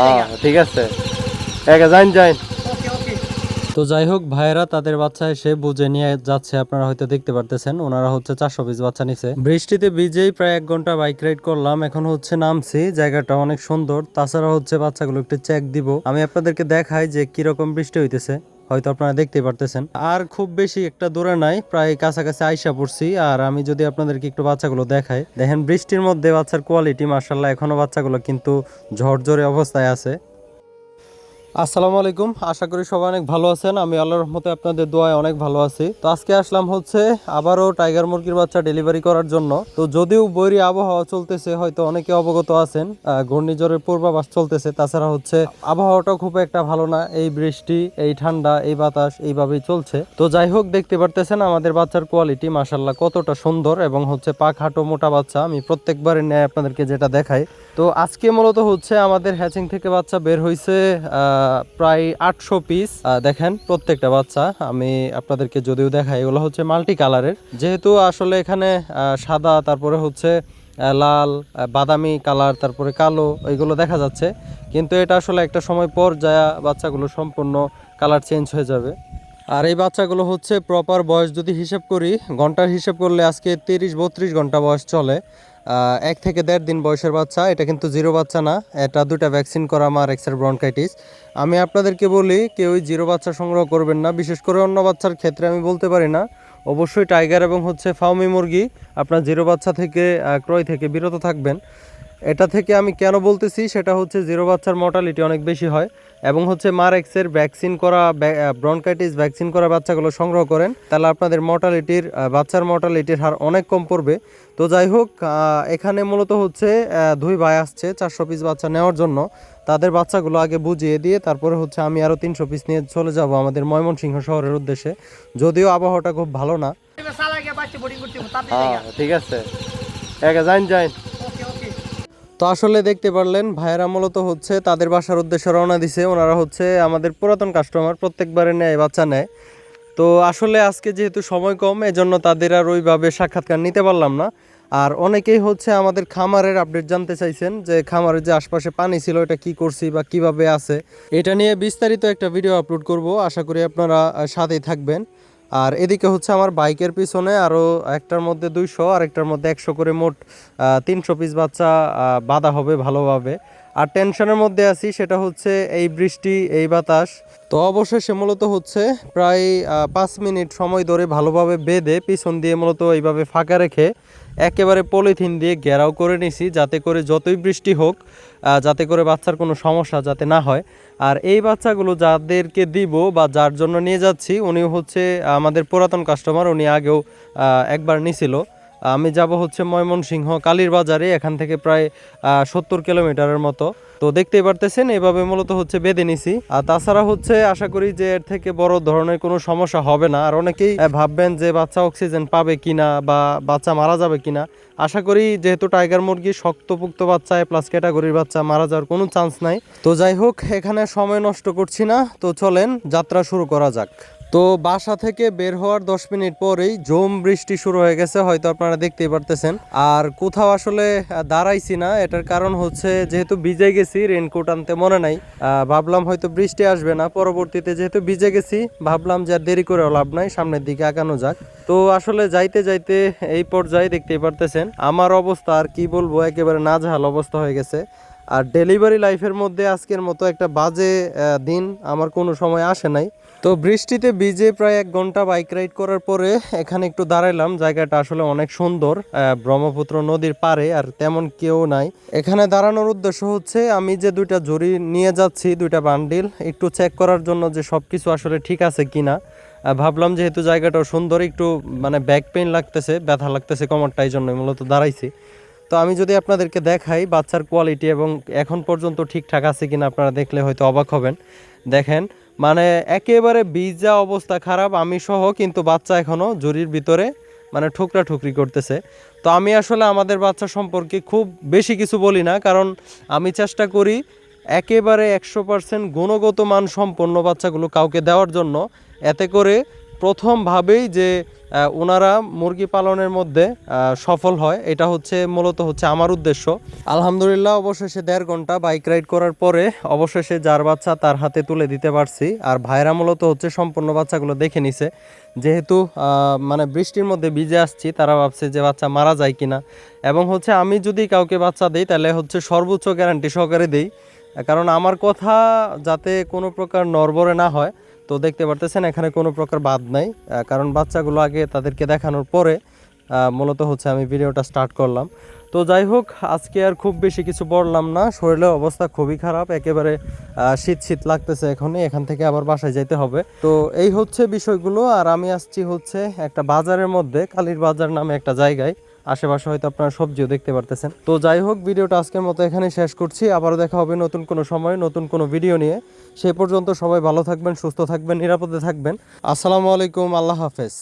হ্যাঁ, ঠিক আছে। তো যাই হোক ভাইয়েরা তাদের বাচ্চা এসে বুঝে নিয়ে যাচ্ছে আপনারা হয়তো দেখতে পারতেছেন। ওনারা হচ্ছে চারশো বিশ বাচ্চা নিছে। বৃষ্টিতে বিজেই প্রায় এক ঘণ্টা বাইক রাইড করলাম এখন হচ্ছে নামছি। জায়গাটা অনেক সুন্দর। তাছাড়া হচ্ছে বাচ্চাগুলো একটু চেক দিব। আমি আপনাদেরকে দেখাই যে কীরকম বৃষ্টি হইতেছে। হয়তো আপনারা দেখতে পারতেছেন। আর খুব বেশি একটা দূরে নাই, প্রায় কাছাকাছি আইসা পড়ছি। আর আমি যদি আপনাদেরকে একটু বাচ্চাগুলো দেখাই, দেখেন বৃষ্টির মধ্যে বাচ্চার কোয়ালিটি মার্শাল্লাহ এখনও বাচ্চাগুলো কিন্তু ঝরঝরে অবস্থায় আছে। আসসালামু আলাইকুম। আশা করি সবাই অনেক ভালো আছেন। আমি আল্লাহর রহমতে আপনাদের দোয়ায় অনেক ভালো আছি। তো আজকে আসলাম হচ্ছে আবারও টাইগার মুরগির বাচ্চা ডেলিভারি করার জন্য। তো যদিও বৈরী আবহাওয়া চলতেছে, হয়তো অনেকে অবগত আছেন। ঘূর্ণিঝড়ের পূর্বাভাস চলতেছে। তাছাড়া হচ্ছে আবহাওয়াটাও খুব একটা ভালো না। এই বৃষ্টি, এই ঠান্ডা, এই বাতাস এইভাবেই চলছে। তো যাই হোক, দেখতে পারতেছেন আমাদের বাচ্চার কোয়ালিটি। মাসাল্লাহ কতটা সুন্দর এবং হচ্ছে পাক হাঁটো মোটা বাচ্চা। আমি প্রত্যেকবারের ন্যায় আপনাদেরকে যেটা দেখাই তো আজকে মূলত হচ্ছে আমাদের হ্যাচিং থেকে বাচ্চা বের হয়েছে প্রায় আটশো পিস দেখেন প্রত্যেকটা বাচ্চা, আমি আপনাদেরকে যদিও দেখাই, এগুলো হচ্ছে মাল্টি কালারের যেহেতু আসলে এখানে সাদা, তারপরে হচ্ছে লাল বাদামি কালার তারপরে কালো এইগুলো দেখা যাচ্ছে। কিন্তু এটা আসলে একটা সময় পর যায় বাচ্চাগুলো সম্পূর্ণ কালার চেঞ্জ হয়ে যাবে। আর এই বাচ্চাগুলো হচ্ছে প্রপার বয়স যদি হিসেব করি, ঘণ্টার হিসেব করলে আজকে তিরিশ বত্রিশ ঘণ্টা বয়স চলে। এক থেকে দেড় দিন বয়সের বাচ্চা, এটা কিন্তু জিরো বাচ্চা না, এটা দুটা ভ্যাকসিন করা মার এক্সের ব্রনকাইটিস আমি আপনাদেরকে বলি, কেউই জিরো বাচ্চা সংগ্রহ করবেন না, বিশেষ করে অন্য বাচ্চার ক্ষেত্রে আমি বলতে পারি না। অবশ্যই টাইগার এবং হচ্ছে ফাউমি মুরগি আপনার জিরো বাচ্চা থেকে ক্রয় থেকে বিরত থাকবেন। এটা থেকে আমি কেন বলতেছি সেটা হচ্ছে জিরো বাচ্চার মর্টালিটি অনেক বেশি হয় এবং হচ্ছে মারেক্সের ভ্যাকসিন করা ব্রনকাইটিস ভ্যাকসিন করা বাচ্চাগুলো সংগ্রহ করেন তাহলে আপনাদের মর্টালিটির বাচ্চার মর্টালিটির হার অনেক কম পড়বে। তো যাই হোক এখানে মূলত হচ্ছে দুই ভাই আসছে চারশো পিস বাচ্চা নেওয়ার জন্য। তাদের বাচ্চাগুলো আগে বুঝিয়ে দিয়ে তারপরে হচ্ছে আমি আরও তিনশো পিস নিয়ে চলে যাব আমাদের ময়মনসিংহ শহরের উদ্দেশ্যে। যদিও আবহাওয়াটা খুব ভালো না। হ্যাঁ, ঠিক আছে। যাইন যাইন। তো আসলে দেখতে পারলেন, ভাইয়েরা মূলত হচ্ছে তাদের বাসার উদ্দেশ্যে রওনা দিছে। ওনারা হচ্ছে আমাদের পুরাতন কাস্টমার প্রত্যেকবারে নেয়, বাচ্চা নেয়। তো আসলে আজকে যেহেতু সময় কম, এজন্য তাদের আর ওইভাবে সাক্ষাৎকার নিতে পারলাম না। আর অনেকেই হচ্ছে আমাদের খামারের আপডেট জানতে চাইছেন যে খামারের যে আশপাশে পানি ছিল, এটা কি করছি বা কীভাবে আছে। এটা নিয়ে বিস্তারিত একটা ভিডিও আপলোড করব। আশা করি আপনারা সাথেই থাকবেন। আর এদিকে হচ্ছে আমার বাইকের পিছনে আরও একটার মধ্যে দুইশো আর একটার মধ্যে একশো করে মোট তিনশো পিস বাচ্চা বাঁধা হবে ভালোভাবে। আর টেনশনের মধ্যে আছি, সেটা হচ্ছে এই বৃষ্টি, এই বাতাস। তো অবশেষে মূলত হচ্ছে প্রায় পাঁচ মিনিট সময় ধরে ভালোভাবে বেঁধে পিছন দিয়ে মূলত এইভাবে ফাঁকা রেখে একেবারে পলিথিন দিয়ে ঘেরাও করে নিছি, যাতে করে যতই বৃষ্টি হোক যাতে করে বাচ্চার কোনো সমস্যা যাতে না হয়। আর এই বাচ্চাগুলো যাদেরকে দিব বা যার জন্য নিয়ে যাচ্ছি উনি হচ্ছে আমাদের পুরাতন কাস্টমার উনি আগেও একবার নিছিল। আমি যাব হচ্ছে ময়মনসিংহ কালীর বাজারে এখান থেকে প্রায় সত্তর কিলোমিটারের মতো। তো দেখতেই পারতেছেন, এভাবে মূলত হচ্ছে বেঁধে নিছি। আর তাছাড়া হচ্ছে আশা করি যে এর থেকে বড় ধরনের কোনো সমস্যা হবে না। আর অনেকেই ভাববেন যে বাচ্চা অক্সিজেন পাবে কিনা বা বাচ্চা মারা যাবে কিনা। আশা করি যেহেতু টাইগার মুরগি, শক্তপুক্ত বাচ্চা প্লাস ক্যাটাগরির বাচ্চা মারা যাওয়ার কোনো চান্স নাই। তো যাই হোক, এখানে সময় নষ্ট করছি না। তো চলেন, যাত্রা শুরু করা যাক। তো বাসা থেকে বের হওয়ার দশ মিনিট পরেই জম বৃষ্টি শুরু হয়ে গেছে, হয়তো আপনারা দেখতেই পারতেছেন। আর কোথাও আসলে দাঁড়াইছি না, এটার কারণ হচ্ছে যেহেতু ভিজে গেছি রেনকোট আনতে মনে নাই ভাবলাম হয়তো বৃষ্টি আসবে না, পরবর্তীতে যেহেতু ভিজে গেছি, ভাবলাম যে আর দেরি করে লাভ নাই, সামনের দিকে আগানো যাক। তো আসলে যাইতে যাইতে এই পর্যায়ে দেখতেই পারতেছেন, আমার অবস্থা আর কি বলব, একেবারে নাজেহাল অবস্থা হয়ে গেছে। আর ডেলিভারি লাইফের মধ্যে আজকের মতো একটা বাজে দিন আমার কোনো সময় আসে নাই। তো বৃষ্টিতে ভিজে প্রায় এক ঘণ্টা বাইক রাইড করার পরে এখানে একটু দাঁড়াইলাম। জায়গাটা আসলে অনেক সুন্দর ব্রহ্মপুত্র নদীর পারে আর তেমন কেউ নাই। এখানে দাঁড়ানোর উদ্দেশ্য হচ্ছে, আমি যে দুইটা জরি নিয়ে যাচ্ছি, দুইটা বান্ডিল, একটু চেক করার জন্য যে সব কিছু আসলে ঠিক আছে কিনা। ভাবলাম যেহেতু জায়গাটাও সুন্দর, একটু মানে ব্যাক পেইন লাগতেছে, ব্যথা লাগতেছে কোমরটা, এই জন্য মূলত দাঁড়াইছি। তো আমি যদি আপনাদেরকে দেখাই বাচ্চার কোয়ালিটি এবং এখন পর্যন্ত ঠিকঠাক আছে কিনা আপনারা দেখলে হয়তো অবাক হবেন। দেখেন মানে একেবারে বীজা অবস্থা খারাপ, আমি সহ কিন্তু বাচ্চা এখনও জুরির ভিতরে মানে ঠুকরা ঠুকরি করতেছে। তো আমি আসলে আমাদের বাচ্চা সম্পর্কে খুব বেশি কিছু বলি না, কারণ আমি চেষ্টা করি একেবারে একশো পার্সেন্ট গুণগত মান সম্পন্ন বাচ্চাগুলো কাউকে দেওয়ার জন্য। এতে করে প্রথমভাবেই যে ওনারা মুরগি পালনের মধ্যে সফল হয়, এটা হচ্ছে মূলত হচ্ছে আমার উদ্দেশ্য। আলহামদুলিল্লাহ, অবশেষে দেড় ঘণ্টা বাইক রাইড করার পরে অবশেষে যার বাচ্চা তার হাতে তুলে দিতে পারছি। আর ভাইরা মূলত হচ্ছে সম্পূর্ণ বাচ্চাগুলো দেখে নিছে। যেহেতু মানে বৃষ্টির মধ্যে ভিজে আসছি, তারা ভাবছে যে বাচ্চা মারা যায় কিনা। এবং হচ্ছে আমি যদি কাউকে বাচ্চা দিই, তাহলে হচ্ছে সর্বোচ্চ গ্যারান্টি সহকারে দিই। কারণ আমার কথা যাতে কোনো প্রকার নরবরে না হয় তো দেখতে পারতেছেন, এখানে কোনো প্রকার বাদ নাই কারণ বাচ্চাগুলো আগে তাদেরকে দেখানোর পরে মূলত হচ্ছে আমি ভিডিওটা স্টার্ট করলাম। তো যাই হোক, আজকে আর খুব বেশি কিছু বললাম না, শরীরের অবস্থা খুবই খারাপ, একেবারে শীত শীত লাগতেছে এখনই, এখান থেকে আবার বাসায় যেতে হবে। তো এই হচ্ছে বিষয়গুলো, আর আমি আসছি হচ্ছে একটা বাজারের মধ্যে, কালীর বাজার নামে একটা জায়গায়। আশেপাশে হয়তো আপনারা সবজিও দেখতে পারতেছেন। তো যাই হোক, ভিডিওটা আজকের মতো এখানে শেষ করছি। আবারও দেখা হবে নতুন কোনো সময়, নতুন কোনো ভিডিও নিয়ে। সে পর্যন্ত সবাই ভালো থাকবেন, সুস্থ থাকবেন, নিরাপদে থাকবেন। আসসালামু আলাইকুম, আল্লাহ হাফেজ।